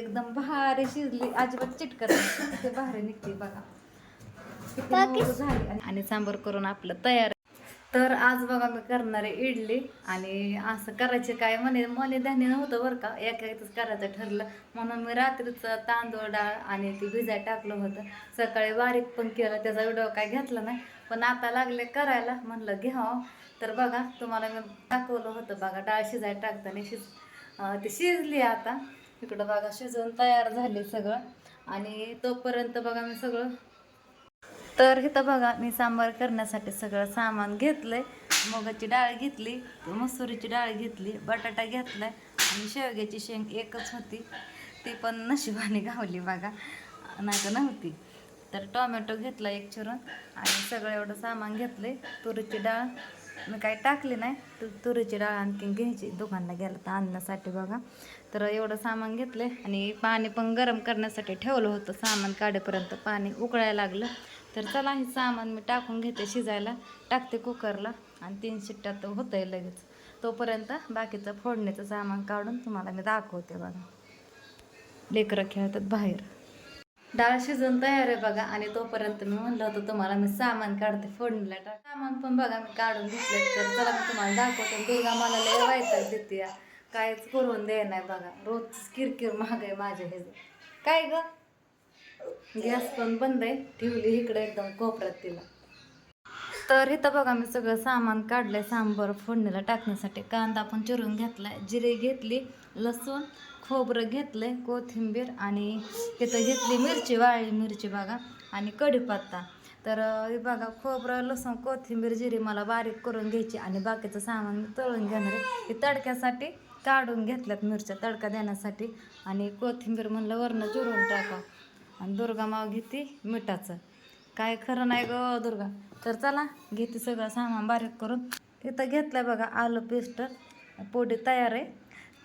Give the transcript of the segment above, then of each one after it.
एकदम भारी शिजली अजिबात चिटकत. ते भारी निघते बघा. किती मऊ झाली आणि- सांबर करून आपलं तयार. तर आज बघा मी करणार आहे इडली. आणि असं करायचे काय म्हणे मने धान्य नव्हतं बरं का. एक एकच करायचं ठरलं. म्हणून मी रात्रीचं तांदूळ डाळ आणि ती भिजाय टाकलं होतं. सकाळी बारीक पण केलं त्याचा व्हिडिओ काय घेतला नाही. पण आता लागले करायला. म्हणलं घ्यावं. तर बघा तुम्हाला मी दाखवलं होतं बघा डाळ शिजाय टाकताना शिज ती शिजली आता. इकडं बघा शिजवून तयार झाले सगळं. आणि तोपर्यंत बघा मी सगळं. तर इथं बघा मी सांबार करण्यासाठी सगळं सामान घेतलंय. मुगाची डाळ घेतली मसुरीची डाळ घेतली बटाटा घेतलाय आणि शेवग्याची शेंग एकच होती. ती पण नशिबाने गावली बघा. नाही तर नव्हती. तर टोमॅटो घेतला एक चिरून आणि सगळं एवढं सामान घेतलंय. तुरीची डाळ मी काही टाकले नाही. तू तुरीची डाळ आणखी घ्यायची. दुकानला गेलं तर आणण्यासाठी बघा. तर एवढं सामान घेतलं आणि पाणी पण गरम करण्यासाठी ठेवलं होतं. सामान काढेपर्यंत पाणी उकळायला लागलं. तर चला हे सामान मी टाकून घेते शिजायला. टाकते कुकरला. आणि तीन शिट्ट्यात होतं आहे लगेच. तोपर्यंत बाकीचं फोडणीचं सामान काढून तुम्हाला मी दाखवते बघा. लेकरं खेळतात बाहेर. डाळ शिजून तयार आहे बघा. आणि तोपर्यंत मी म्हणलं होतं तुम्हाला मी सामान काढते फोडणीला टाक. सामान पण बघा मी काढून घेतलं तर चला मी तुम्हाला दाखवते. दुर्गा मला लय वाईटात देते कायच करून दे नाही बघा. रोज किरकिर महाग आहे माझ्या हे काय ग? गॅस पण बंद आहे. ठेवली इकडे एकदम कोपऱ्यात तिला. तर इथं बघा मी सगळं सामान काढलंय. सांबर फोडणीला टाकण्यासाठी कांदा पण चिरून घेतलाय. जिरे घेतली लसूण खोबरं घेतलं आहे कोथिंबीर आणि इथं घेतली मिरची वाळली मिरची बघा आणि कढीपत्ता तर बघा खोबरं लसूण कोथिंबीर जिरी मला बारीक करून घ्यायची आणि बाकीचं सामान तळून घेणार आहे. तडक्यासाठी काढून घेतल्यात मिरच्या तडका देण्यासाठी. आणि कोथिंबीर म्हणलं वरनं चिरून टाका. आणि दुर्गा माव घेते मिठाचं. काय खरं नाही ग दुर्गा. तर चला घेते सगळं सामान बारीक करून. इथं घेतलं बघा आलं पेस्ट. पोडी तयार आहे.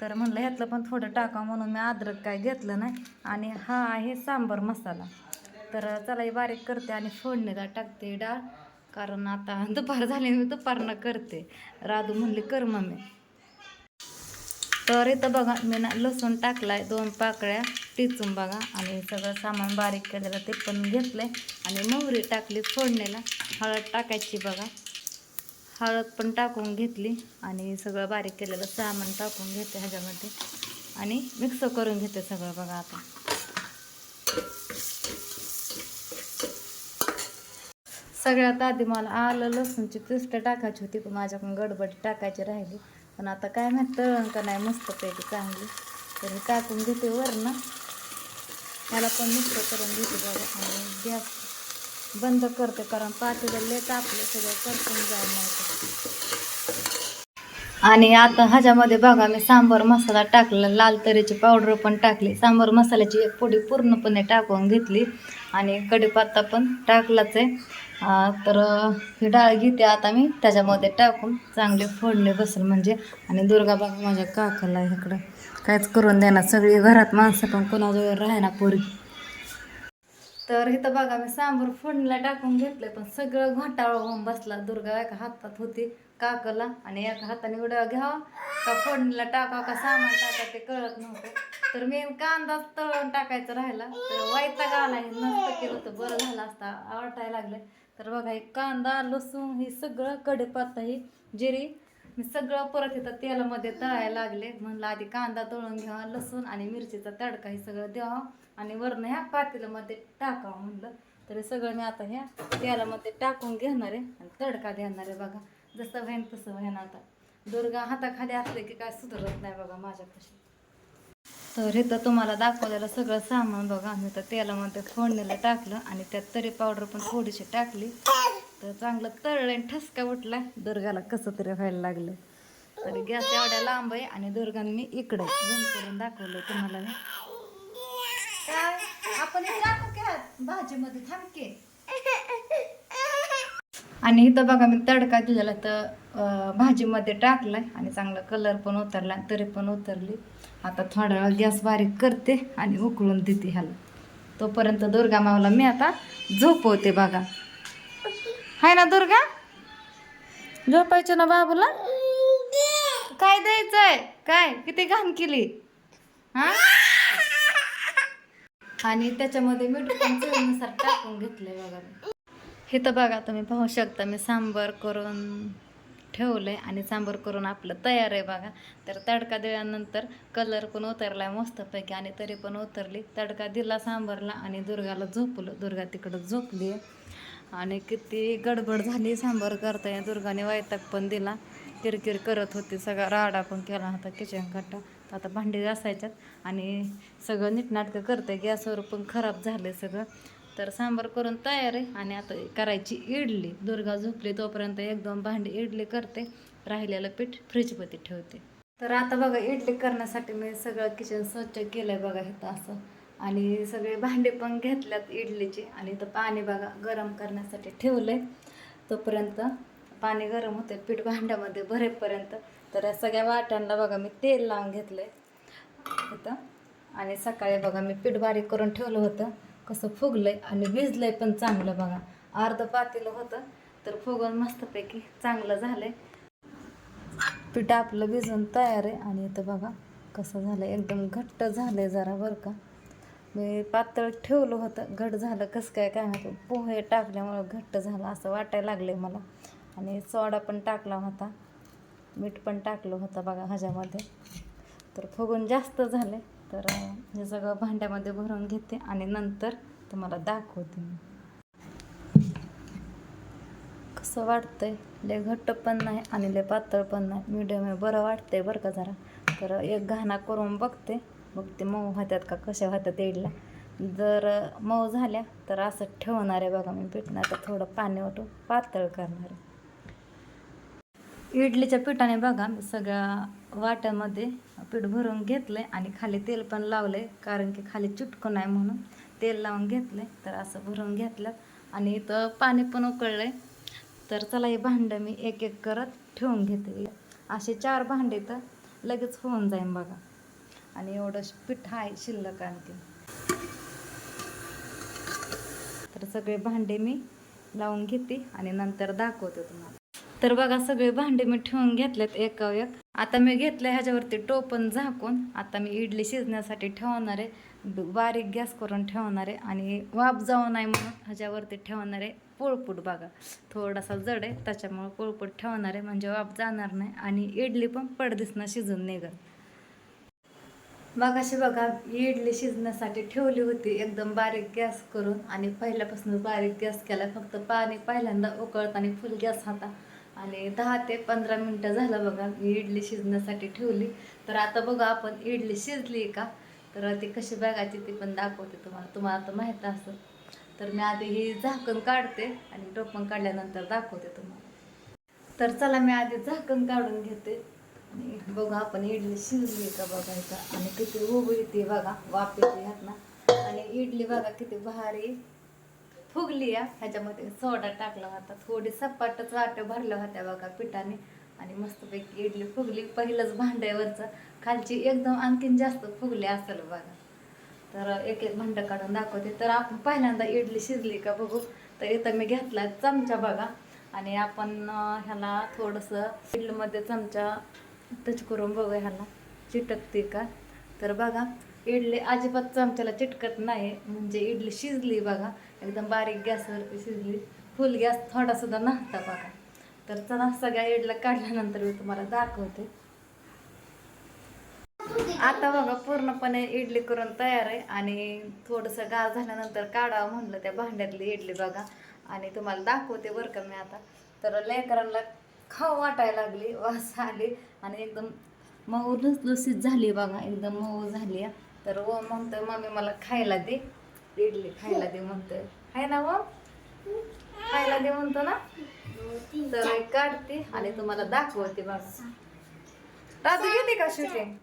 तर म्हणलं ह्यातलं पण थोडं टाका म्हणून मी अद्रक काय घेतलं नाही. आणि हा आहे सांबर मसाला. तर चला बारीक करते आणि फोडणीला टाकते डाळ. कारण आता दुपार झाली मी दुपारनं करते. राधू म्हणली कर मम्मी. तर इथं बघा मी ना लसूण टाकलाय दोन पाकळ्या टिचून बघा. आणि सगळं सामान बारीक केलेलं ते पण घेतलंय. आणि मोहरी टाकली फोडणीला. हळद टाकायची बघा. हळद पण टाकून घेतली आणि सगळं बारीक केलेलं सामान टाकून घेते ह्याच्यामध्ये. आणि मिक्स करून घेते सगळं बघा आता. सगळ्यात आधी मला आलं लसूणची पेस्ट टाकायची होती पण माझ्याकडून गडबडी टाकायची राहिली. पण आता काय माहीत तळण का नाही मस्तपैकी चांगली. तर हे टाकून घेते वरनं मला पण मिक्स करून घेते बघा. आणि गॅस बंद करते कारण पातेलं लेट आपले सगळं करपून जाणार आणि आता ह्याच्यामध्ये बघा मी सांबार मसाला टाकला लाल तऱ्हेची पावडर पण टाकली. सांबार मसाल्याची एक पोडी पूर्णपणे टाकून घेतली. आणि कढीपत्ता पण टाकलाच आहे. तर ही डाळ घेते आता मी. त्याच्यामध्ये टाकून चांगले फोडणे बसेल म्हणजे. आणि दुर्गा बाबा माझ्या काकाला इकडं काहीच करून देणार. सगळी घरात माणसं पण कोणाजवळ राहणार पोरी. तर इथं बघा मी सांबर फोडणीला टाकून घेतलं पण सगळं घोटाळा होऊन बसला. दुर्गा एका हातात होती काकला आणि एका हाताने उड्या घ्यावा. का फोडणीला टाकावं का सामान टाका ते कळत नव्हतं. तर मी कांदा तळून टाकायचं राहिला. तर वाईटा गाला नसतं केलं तर बरं झालं असता आवटायला लागलं. तर बघा हे कांदा लसूण हे सगळं कढीपत्ता ही जिरी मी सगळं परत इथं तेलामध्ये तळायला लागले. म्हणलं आधी कांदा तळून घ्यावा लसूण आणि मिरचीचा तडका हे सगळं द्यावा आणि वरनं ह्या पातेल्यामध्ये टाकावं म्हणलं तर सगळं मी आता ह्या तेलामध्ये टाकून घेणार आहे आणि तडका देणार आहे बघा जसं व्हाईन तसं व्हाईन आता. दुर्गा हाताखाली असले की काय सुधारत नाही बघा माझ्यापाशी. तर इथं तुम्हाला दाखवलेलं सगळं सामान बघा मी तर तेलामध्ये फोडणीला टाकलं आणि त्यात तरी पावडर पण थोडीशी टाकली. तर चांगलं तळलं आणि ठसका उठला. दुर्गाला कसं तरी व्हायला लागलं. तर गॅस एवढ्या लांब आहे आणि दुर्गाने मी इकडे झूम करून दाखवलं तुम्हाला मी. काय? आपण हे भाजीमध्ये थांबके. आणि इथं बघा मी तडका दिलेला तर भाजीमध्ये टाकलाय आणि चांगला कलर पण उतरला तरी पण उतरली. आता थोडा वेळ गॅस बारीक करते आणि उकळून देते ह्याला. तोपर्यंत दुर्गा मावला मी आता झोपवते बघा. हाय ना दुर्गा? झोपायचं ना बाबूला? काय द्यायचंय? काय? किती घाण केली? हा? आणि त्याच्यामध्ये पण चवीनुसार टाकून घेतलंय बघा मी. हे तर बघा तुम्ही पाहू शकता मी सांबर करून ठेवलंय आणि सांबर करून आपलं तयार आहे बघा. तर तडका दिल्यानंतर कलर पण उतरलाय मस्तपैकी आणि तरी पण उतरली. तडका दिला सांबरला आणि दुर्गाला झोपलं दुर्गा तिकडं झोपली आणि किती गडबड झाली सांबर करताय दुर्गाने वैताग पण दिला. किरकिर करत होती सगळा राडा पण केला होता किचन कट्टा तर आता भांडी घासायच्यात आणि सगळं नीटनाटकं करते गॅसवर पण खराब झालं सगळं. तर सांबार करून तयार आहे आणि आता करायची इडली. दुर्गा झोपली तोपर्यंत एक दोन भांडी इडली करते राहिलेलं पीठ फ्रीजमध्ये ठेवते. तर आता बघा इडली करण्यासाठी मी सगळं किचन स्वच्छ केलं आहे बघा इथं असं. आणि सगळे भांडे पण घेतल्यात इडलीचे. आणि तर पाणी बघा गरम करण्यासाठी ठेवलं आहे तोपर्यंत पाणी गरम होते पीठ भांड्यामध्ये भरेपर्यंत. तर या सगळ्या वाट्यांना बघा मी तेल लावून घेतलं आहे इथं. आणि सकाळी बघा मी पीठ बारीक करून ठेवलं होतं. कसं फुगलंय आणि भिजलंय पण चांगलं बघा. अर्धं पातेलं होतं तर फुगून मस्तपैकी चांगलं झालंय. पीठ आपलं भिजून तयार आहे. आणि इथं बघा कसं झालं एकदम घट्ट झालंय जरा बरं का. मी पातळ ठेवलं होतं. घट झालं कसं काय काय होतं पोहे टाकल्यामुळं घट्ट झालं असं वाटायला लागले मला. आणि सोडा पण टाकला होता. मीठ पण टाकलं होतं बघा ह्याच्यामध्ये. तर फुगून जास्त झाले तर हे सगळं भांड्यामध्ये भरून घेते आणि नंतर तुम्हाला दाखवते मी. कसं वाटतंय? लय घट्ट पण नाही आणि लय पातळ पण नाही. मिडियम आहे. बरं वाटतंय बरं का जरा. तर एक घाणा करून बघते. मग ते मऊ होतात का कशा होतात इडल्या जर मऊ झाल्या तर असं ठेवणार आहे बघा मी पीठ आता तर थोडं पाणी वाटून पातळ करणार आहे. इडलीच्या पिठाने बघा मी सगळ्या वाट्यामध्ये पीठ भरून घेतलं आहे आणि खाली तेल पण लावलं आहे कारण की खाली चुटकं नाही म्हणून. तेल लावून घेतलं आहे तर असं भरून घेतलं आणि इथं पाणी पण उकळलं आहे तर चला हे भांडं मी एक एक करत ठेवून घेते. असे चार भांडे तर लगेच होऊन जाईन बघा. आणि एवढं पीठ आहे शिल्लक आणखी. तर सगळे भांडे मी लावून घेते आणि नंतर दाखवते तुम्हाला. तर बघा सगळे भांडे मी ठेवून घेतलेत एका एक. आता मी घेतलं ह्याच्यावरती टोपण झाकून आता मी इडली शिजण्यासाठी ठेवणार आहे. बारीक गॅस करून ठेवणार आहे आणि वाफ जाऊ नाही म्हणून ह्याच्यावरती ठेवणार आहे पोळपूट बघा. थोडासा जड आहे त्याच्यामुळं पोळपूट ठेवणार आहे म्हणजे वाफ जाणार नाही आणि इडली पण पडदिसनं शिजून निघल मगाशी बघा इडली शिजण्यासाठी ठेवली होती. एकदम बारीक गॅस करून आणि पहिल्यापासून बारीक गॅस केला. फक्त पाणी पहिल्यांदा उकळत आणि फुल गॅस होता. आणि दहा ते पंधरा मिनटं झालं बघा मी इडली शिजण्यासाठी ठेवली. तर आता बघा आपण इडली शिजली का? तर ती कशी बघायची ती पण दाखवते तुम्हाला. तुम्हाला तर माहीत असं तर मी आधी ही झाकण काढते आणि टोपण काढल्यानंतर दाखवते तुम्हाला. तर चला मी आधी झाकण काढून घेते. आणि बघा आपण इडली शिजली का बघायचं? आणि किती उब येते बघा वाफ येते ह्यातनं आणि इडली बघा किती भारी फुगली या ह्याच्यामध्ये सोडा टाकला होता. थोडी सपाटच वाट्या भरल्या होत्या बघा पिठाने. आणि मस्तपैकी इडली फुगली. पहिलंच भांड्यावरचं. खालची एकदम आणखीन जास्त फुगली असेल बघा. तर एक एक भांडं काढून दाखवते. तर आपण पहिल्यांदा इडली शिजली का बघू? तर इथं मी घेतला चमचा बघा. आणि आपण ह्याला थोडंसं इडलीमध्ये चमचा टच करून बघू ह्याला चिटकते का? तर बघा इडली अजिबात चमच्याला चिटकत नाही. म्हणजे इडली शिजली बघा. एकदम बारीक गॅसवरती शिजली. फुल गॅस थोडासुद्धा नव्हता बघा. तर चला सगळ्या इडल्या काढल्यानंतर मी तुम्हाला दाखवते. आता बघा पूर्णपणे इडली करून तयार आहे. आणि थोडंसं गार झाल्यानंतर काढावं म्हणलं त्या भांड्यातली इडली बघा. आणि तुम्हाला दाखवते बरं का मी आता. तर लेकरांना खाऊ वाटायला लागली वास आली आणि एकदम मऊ लुसलुसीत झाली बघा एकदम मऊ झाली. तर व म्हणतोय मम्मी मला खायला दे इडली खायला दे म्हणतोय. आहे ना व? खायला दे म्हणतो ना? तर एक काढते आणि तुम्हाला दाखवते बघा. राजू घेते का शूटिंग?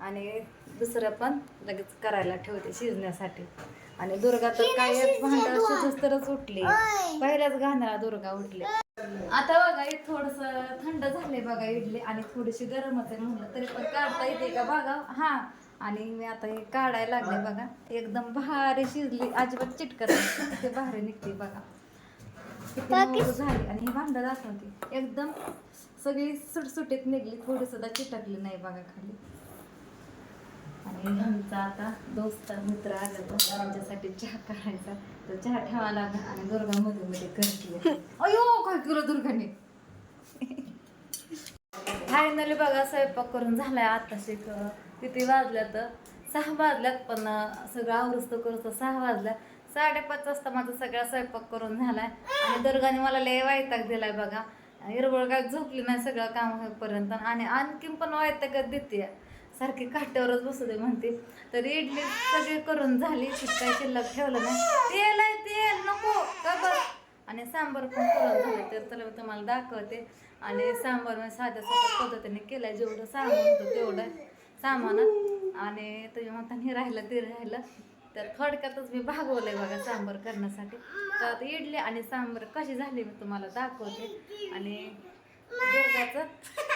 आणि दुसरं पण लगेच करायला ठेवते शिजण्यासाठी. आणि दुर्गा तर काय एक भांड शिजस तरच उठली. पहिल्याच घाण्याला दुर्गा उठली. आता बघा हे थोडस थंड झाले बघा इडली आणि थोडीशी गरमच आहे म्हणलं तरी पण काढता येते का बघा? हा आणि मी आता हे काढायला लागले बघा. एकदम भारी शिजली अजिबात चिटकत नाही. ते भारी निघते बघा. झाली आणि ही भांड दाखवते. एकदम सगळी सुटसुटीत निघली थोडी सुद्धा चिटकली नाही बघा खाली. आणि ह्यांचा आता दोस्त मित्र आला तर त्यांच्यासाठी चहा करायचा. तर चहा ठेवा लागला आणि दुर्गा मध्ये मध्ये करते. अयो काय केलं दुर्गाने? फायनली बघा स्वयंपाक करून झालाय आता शिक किती वाजल्या तर सहा वाजल्यात पण सगळं आवृस्त करूच सहा वाजल्या साडेपाच वाजता माझा सगळा स्वयंपाक करून झालाय. आणि दुर्गाने मला लय वायताक दिलाय बघा. हिरवळ काय झोपली नाही सगळं काम होईपर्यंत आणि आणखीन पण वायताकत देते सारखी काट्यावरच बसू दे म्हणते. तर इडली सगळी करून झाली? शिकाय शिल्लक ठेवलं नाही? तेल आहे तेल नको. का बस आणि सांबार पण पुरण झालं तर त्याला मी तुम्हाला दाखवते. आणि सांबार मी साध्या साध्या पद्धतीने केलाय. जेवढं सामान होतं तेवढं सामानात. आणि तुम्ही म्हणता हे राहिलं ते राहिलं. तर थोडक्यातच मी भागवलंय बघा सांबार करण्यासाठी. तर इडली आणि सांबार कशी झाली मी तुम्हाला दाखवते. आणि दुर्गाचं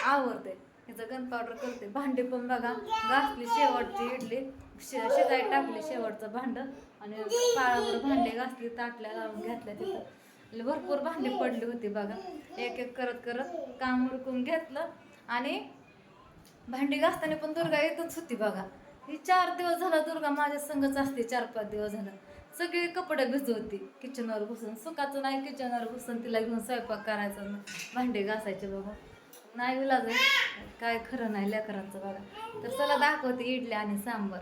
आवडते. ह्याचं गन पावडर करते. भांडी पण बघा घासली शेवटची इडली. शे शिजाय टाकली शेवटचं भांडं. आणि पाळावर भांडे घासली ताटल्या लावून घेतल्या तिथं. भरपूर भांडी पडली होती बघा. एक एक करत करत काम उरकून घेतलं आणि भांडी घासताना पण दुर्गा येतच होती बघा. ही चार दिवस झाला दुर्गा माझ्या संगच असते चार पाच दिवस झालं. सगळे कपडे भिजवती किचनवर बसून सुखाचं नाही किचनवर बसून तिला घेऊन स्वयंपाक करायचा भांडे घासायचे बघा. नाही विलाज आहे. काय खरं नाही लेकरांचं बघा. तर चला दाखवते इडली आणि सांबर.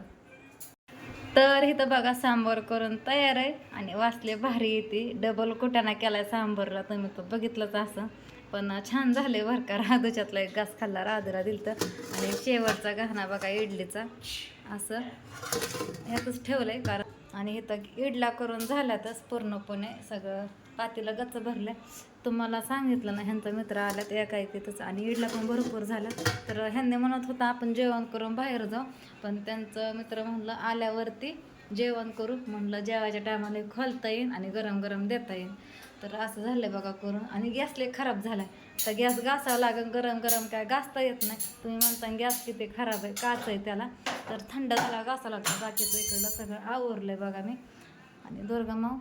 तर इथं बघा सांबर करून तयार आहे. आणि वाचले भारी येते. डबल कुटाणा केलाय सांबरला. तुम्ही तो बघितलंच असं. पण छान झाले बरं का. राधूच्यातला एक घास खाल्ला. राधूला दिलं तर आणि शेवटचा गहना बघा इडलीचा. असं. ह्यातच ठेवलंय. कारण आणि इथं इडला करून झाल्यातच पूर्णपणे सगळं पातीला गच्च भरलं तुम्हाला सांगितलं ना ह्यांचा मित्र आला तर एका एकीतच आणि इडला पण भरपूर झालं. तर ह्यांनी म्हणत होता आपण जेवण करून बाहेर जाऊ. पण त्यांचं मित्र म्हणलं आल्यावरती जेवण करू. म्हणलं जेवायच्या टायमाला खोलता येईल आणि गरम गरम देता येईल तर असं झालं बघा करून. आणि गॅस लय खराब झालाय. तर गॅस घासावं लागेल गरम गरम काय घासता येत नाही. तुम्ही म्हणता गॅस किती खराब आहे काच आहे त्याला. तर थंड झाला घासावं लागतं बाकीचं इकडलं सगळं आवरलं आहे बघा मी. आणि दुर्गा माऊ